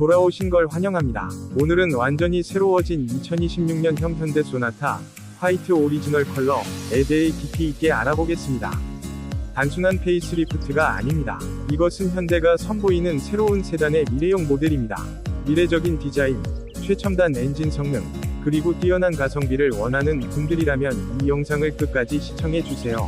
돌아오신 걸 환영합니다. 오늘은 완전히 새로워진 2026년형 현대 소나타 화이트 오리지널 컬러에 대해 깊이 있게 알아보겠습니다. 단순한 페이스리프트가 아닙니다. 이것은 현대가 선보이는 새로운 세단의 미래형 모델입니다. 미래적인 디자인, 최첨단 엔진 성능, 그리고 뛰어난 가성비를 원하는 분들이라면 이 영상을 끝까지 시청해주세요.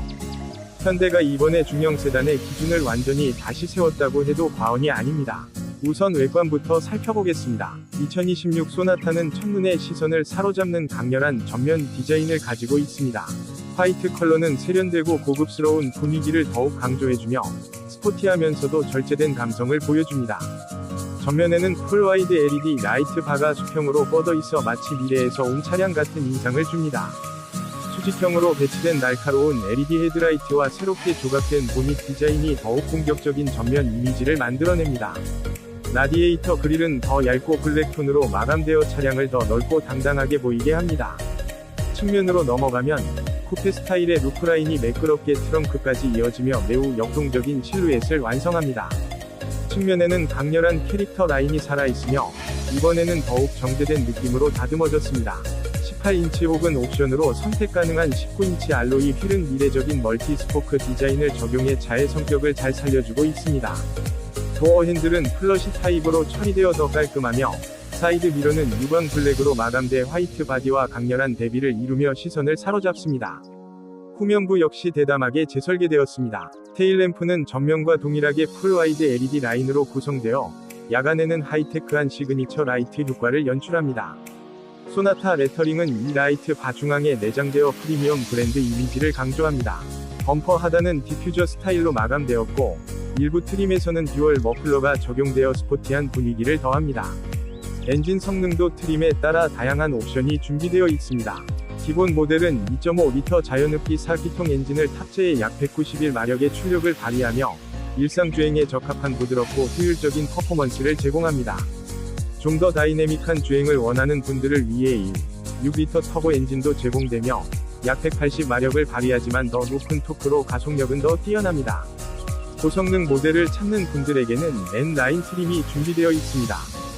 현대가 이번에 중형 세단의 기준을 완전히 다시 세웠다고 해도 과언이 아닙니다. 우선 외관부터 살펴보겠습니다. 2026 소나타는 첫눈에 시선을 사로잡는 강렬한 전면 디자인을 가지고 있습니다. 화이트 컬러는 세련되고 고급스러운 분위기를 더욱 강조해주며 스포티하면서도 절제된 감성을 보여줍니다. 전면에는 풀와이드 LED 라이트 바가 수평으로 뻗어 있어 마치 미래에서 온 차량 같은 인상을 줍니다. 수직형으로 배치된 날카로운 LED 헤드라이트와 새롭게 조각된 보닛 디자인이 더욱 공격적인 전면 이미지를 만들어냅니다. 라디에이터 그릴은 더 얇고 블랙 톤으로 마감되어 차량을 더 넓고 당당하게 보이게 합니다. 측면으로 넘어가면 쿠페 스타일의 루프라인이 매끄럽게 트렁크까지 이어지며 매우 역동적인 실루엣을 완성합니다. 측면에는 강렬한 캐릭터 라인이 살아있으며 이번에는 더욱 정제된 느낌으로 다듬어졌습니다. 18인치 혹은 옵션으로 선택 가능한 19인치 알로이 휠은 미래적인 멀티 스포크 디자인을 적용해 차의 성격을 잘 살려주고 있습니다. 도어 핸들은 플러시 타입으로 처리되어 더 깔끔하며 사이드 미러는 유광 블랙으로 마감돼 화이트 바디와 강렬한 대비를 이루며 시선을 사로잡습니다. 후면부 역시 대담하게 재설계되었습니다. 테일램프는 전면과 동일하게 풀와이드 LED 라인으로 구성되어 야간에는 하이테크한 시그니처 라이트 효과를 연출합니다. 소나타 레터링은 이 라이트 바 중앙에 내장되어 프리미엄 브랜드 이미지를 강조합니다. 범퍼 하단은 디퓨저 스타일로 마감되었고 일부 트림에서는 듀얼 머플러가 적용되어 스포티한 분위기를 더합니다. 엔진 성능도 트림에 따라 다양한 옵션이 준비되어 있습니다. 기본 모델은 2.5L 자연흡기 4기통 엔진을 탑재해 약 191마력의 출력을 발휘하며 일상주행에 적합한 부드럽고 효율적인 퍼포먼스를 제공합니다. 좀 더 다이내믹한 주행을 원하는 분들을 위해 1, 6리터 터보 엔진도 제공되며 약 180마력을 발휘하지만 더 높은 토크로 가속력은 더 뛰어납니다. 고성능 모델을 찾는 분들에게는 N9 트림이 준비되어 있습니다.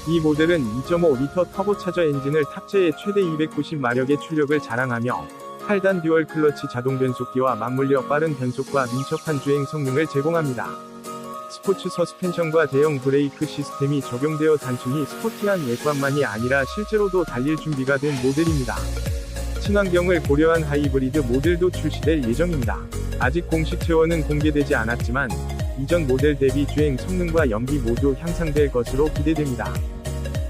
이 모델은 2.5L 터보차저 엔진을 탑재해 최대 290마력의 출력을 자랑하며 8단 듀얼 클러치 자동 변속기와 맞물려 빠른 변속과 민첩한 주행 성능을 제공합니다. 스포츠 서스펜션과 대형 브레이크 시스템이 적용되어 단순히 스포티한 외관만이 아니라 실제로도 달릴 준비가 된 모델입니다. 친환경을 고려한 하이브리드 모델도 출시될 예정입니다. 아직 공식 채원은 공개되지 않았지만 이전 모델 대비 주행 성능과 연비 모두 향상될 것으로 기대됩니다.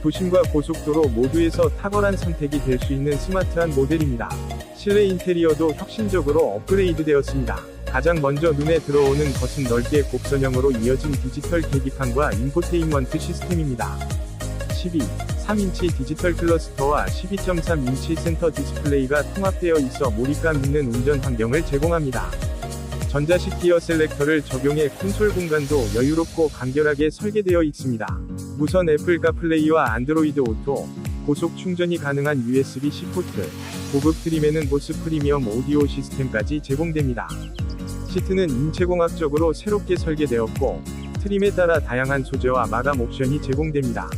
도심과 고속도로 모두에서 탁월한 선택이 될 수 있는 스마트한 모델입니다. 실내 인테리어도 혁신적으로 업그레이드 되었습니다. 가장 먼저 눈에 들어오는 것은 넓게 곡선형으로 이어진 디지털 계기판과 인포테인먼트 시스템입니다. 12, 3인치 디지털 클러스터와 12.3인치 센터 디스플레이가 통합되어 있어 몰입감 있는 운전 환경을 제공합니다. 전자식 기어 셀렉터를 적용해 콘솔 공간도 여유롭고 간결하게 설계되어 있습니다. 무선 애플 카플레이와 안드로이드 오토, 고속 충전이 가능한 USB-C 포트, 고급 트림에는 보스 프리미엄 오디오 시스템까지 제공됩니다. 시트는 인체공학적으로 새롭게 설계되었고, 트림에 따라 다양한 소재와 마감 옵션이 제공됩니다.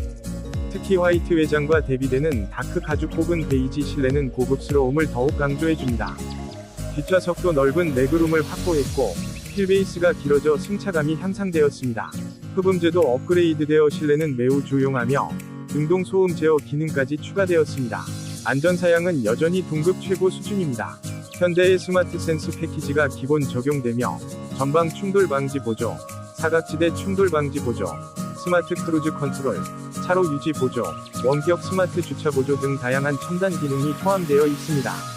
특히 화이트 외장과 대비되는 다크 가죽 혹은 베이지 실내는 고급스러움을 더욱 강조해줍니다. 뒷좌석도 넓은 레그룸을 확보했고, 휠베이스가 길어져 승차감이 향상되었습니다. 흡음재도 업그레이드되어 실내는 매우 조용하며, 등동 소음 제어 기능까지 추가되었습니다. 안전사양은 여전히 동급 최고 수준입니다. 현대의 스마트 센스 패키지가 기본 적용되며, 전방 충돌 방지 보조, 사각지대 충돌 방지 보조, 스마트 크루즈 컨트롤, 차로 유지 보조, 원격 스마트 주차 보조 등 다양한 첨단 기능이 포함되어 있습니다.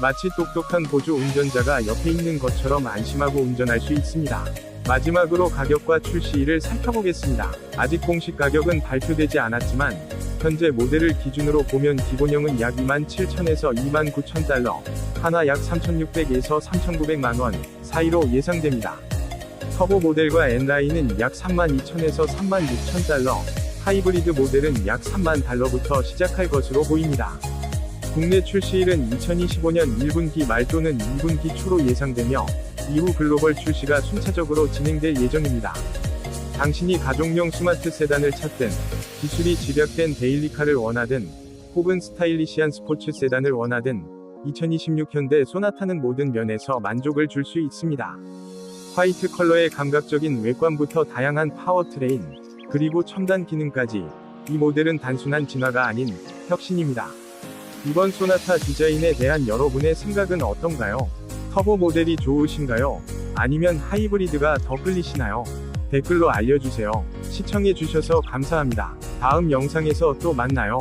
마치 똑똑한 보조 운전자가 옆에 있는 것처럼 안심하고 운전할 수 있습니다. 마지막으로 가격과 출시일을 살펴보겠습니다. 아직 공식 가격은 발표되지 않았지만, 현재 모델을 기준으로 보면 기본형은 약 27,000에서 29,000달러, 하나 약 3,600에서 3,900만원 사이로 예상됩니다. 터보 모델과 N라인은 약 32,000에서 36,000달러, 하이브리드 모델은 약 3만 달러부터 시작할 것으로 보입니다. 국내 출시일은 2025년 1분기 말 또는 2분기 초로 예상되며 이후 글로벌 출시가 순차적으로 진행될 예정입니다. 당신이 가족용 스마트 세단을 찾든, 기술이 집약된 데일리카를 원하든, 혹은 스타일리시한 스포츠 세단을 원하든, 2026 현대 소나타는 모든 면에서 만족을 줄 수 있습니다. 화이트 컬러의 감각적인 외관부터 다양한 파워트레인, 그리고 첨단 기능까지, 이 모델은 단순한 진화가 아닌 혁신입니다. 이번 소나타 디자인에 대한 여러분의 생각은 어떤가요? 터보 모델이 좋으신가요? 아니면 하이브리드가 더 끌리시나요? 댓글로 알려주세요. 시청해주셔서 감사합니다. 다음 영상에서 또 만나요.